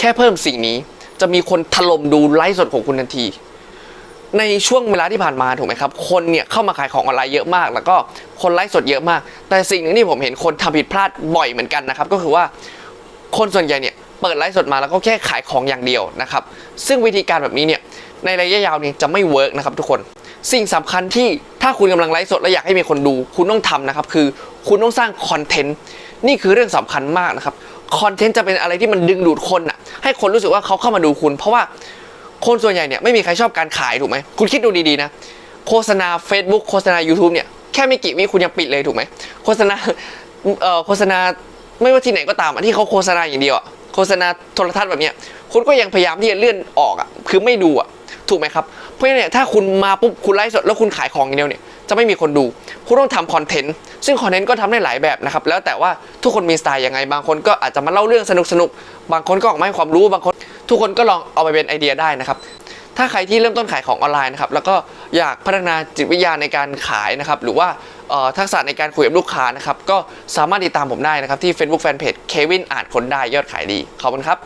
แค่เพิ่มสิ่งนี้ จะมีคนถล่มดูไลฟ์สดของคุณทันที ในช่วงเวลาที่ผ่านมาถูกไหมครับ คนเนี่ยเข้ามาขายของออนไลน์เยอะมาก แล้วก็คนไลฟ์สดเยอะมาก แต่สิ่งหนึ่งที่ผมเห็นคนทำผิดพลาดบ่อยเหมือนกันนะครับ ก็คือว่าคนส่วนใหญ่เนี่ยเปิดไลฟ์สดมาแล้วก็แค่ขายของอย่างเดียวนะครับ ซึ่งวิธีการแบบนี้เนี่ยในระยะยาวนี่จะไม่เวิร์กนะครับทุกคน สิ่งสำคัญที่ถ้าคุณกำลังไลฟ์สดและอยากให้มีคนดู คุณต้องทำนะครับ คือคุณต้องสร้างคอนเทนต์นี่คือเรื่องสำคัญมากนะครับ คอนเทนต์จะเป็นอะไรที่มันดึงดูดคนอะให้คนรู้สึกว่าเขาเข้ามาดูคุณ เพราะว่าคนส่วนใหญ่เนี่ยไม่มีใครชอบการขายถูกไหมคุณคิดดูดีๆนะโฆษณา Facebook โฆษณา YouTube เนี่ยแค่ไม่กี่วิคุณยังปิดเลยถูกไหมโฆษณาเอ่อโฆษณาไม่ว่าที่ไหนก็ตามที่เขาโฆษณาอย่างเดียวอะโฆษณาโทรทัศน์แบบเนี้ยคุณก็ยังพยายามที่จะเลื่อนออกอะคือไม่ดูอะถูกไหมครับเพราะฉะนั้นเนี่ยถ้าคุณมาปุ๊บคุณไลฟ์สดแล้วคุณขายของอย่างเดียวเนี่ย จะไม่มีคนดู คุณต้องทำคอนเทนต์ ซึ่งคอนเทนต์ก็ทำได้หลายแบบนะครับ แล้วแต่ว่าทุกคนมีสไตล์ยังไง บางคนก็อาจจะมาเล่าเรื่องสนุกๆบางคนก็ออกมาให้ความรู้ บางคน ทุกคนก็ลองเอาไปเป็นไอเดียได้นะครับ ถ้าใครที่เริ่มต้นขายของออนไลน์นะครับ แล้วก็อยากพัฒนาจิตวิทยาในการขายนะครับ หรือว่าทักษะในการคุยกับลูกค้านะครับ ก็สามารถติดตามผมได้นะครับที่ Facebook Fanpage เควินอานคนได้ยอดขายดี ขอบคุณครับ